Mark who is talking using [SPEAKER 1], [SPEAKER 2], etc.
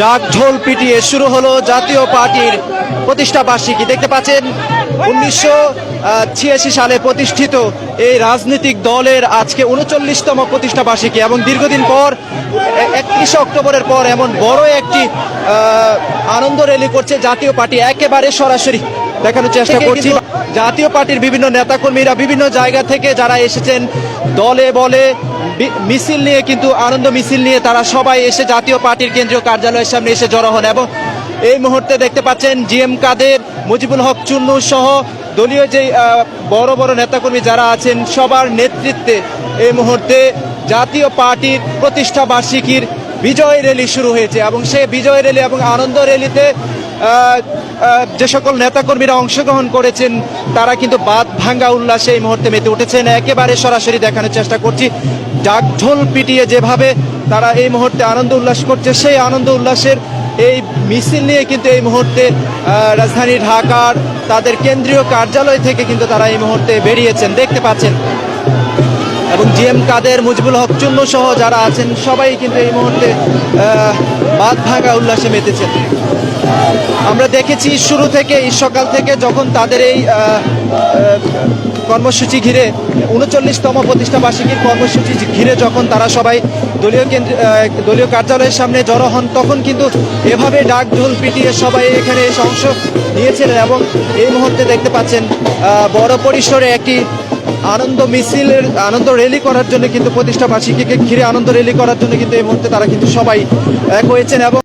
[SPEAKER 1] ডাক ঢোল পিটিয়ে শুরু হলো জাতীয় পার্টির প্রতিষ্ঠা বার্ষিকী। দেখতে পাচ্ছেন, উনিশশো ছিয়াশি সালে প্রতিষ্ঠিত এই রাজনৈতিক দলের আজকে উনচল্লিশতম প্রতিষ্ঠা বার্ষিকী এবং দীর্ঘদিন পর একত্রিশে অক্টোবরের পর এমন বড় একটি আনন্দ র্যালি করছে জাতীয় পার্টি। একেবারে সরাসরি দেখানোর চেষ্টা করছি। জাতীয় পার্টির বিভিন্ন নেতাকর্মীরা বিভিন্ন জায়গা থেকে যারা এসেছেন দলে বলে মিছিল নিয়ে কিন্তু আনন্দ মিছিল নিয়ে তারা সবাই এসে জাতীয় পার্টির কেন্দ্রীয় কার্যালয়ের সামনে এসে জড়ো হন এবং এই মুহূর্তে দেখতে পাচ্ছেন জিএম কাদের মুজিবুল হক চুন্নু সহ দলীয় যে বড় বড় নেতাকর্মী যারা আছেন সবার নেতৃত্বে এই মুহূর্তে জাতীয় পার্টির প্রতিষ্ঠা বার্ষিকীর বিজয় র্যালি শুরু হয়েছে এবং সেই বিজয় র্যালি এবং আনন্দ র্যালিতে যে সকল নেতাকর্মীরা অংশগ্রহণ করেছেন, তারা কিন্তু বাদ ভাঙ্গা উল্লাসে এই মুহূর্তে মেতে উঠেছেন। একেবারে সরাসরি দেখানোর চেষ্টা করছি। ডাকঢোল পিটিয়ে যেভাবে তারা এই মুহূর্তে আনন্দ উল্লাস করছে, সেই আনন্দ উল্লাসের এই মিছিল নিয়ে কিন্তু এই মুহূর্তে রাজধানী ঢাকার তাদের কেন্দ্রীয় কার্যালয় থেকে কিন্তু তারা এই মুহূর্তে বেরিয়েছেন। দেখতে পাচ্ছেন এবং জিএম কাদের, মুজিবুল হক চুন্ন সহ যারা আছেন, সবাই কিন্তু এই মুহূর্তে বাদ ভাঙা উল্লাসে মেতেছেন। আমরা দেখেছি শুরু থেকে সকাল থেকে যখন তাদের এই কর্মসূচি ঘিরে, উনচল্লিশতম প্রতিষ্ঠাবার্ষিকীর কর্মসূচি ঘিরে যখন তারা সবাই দলীয় কেন্দ্র দলীয় কার্যালয়ের সামনে জড়ো হন, তখন কিন্তু এভাবে ডাক ঢোল পিটিয়ে সবাই এখানে এসে অংশ নিয়েছিলেন এবং এই মুহূর্তে দেখতে পাচ্ছেন বড় পরিসরে একটি আনন্দ মিছিলের, আনন্দ রেলি করার জন্য কিন্তু প্রতিষ্ঠা বার্ষিকীকে ঘিরে আনন্দ রেলি করার জন্য কিন্তু এই মুহূর্তে তারা কিন্তু সবাই এক হয়েছেন এবং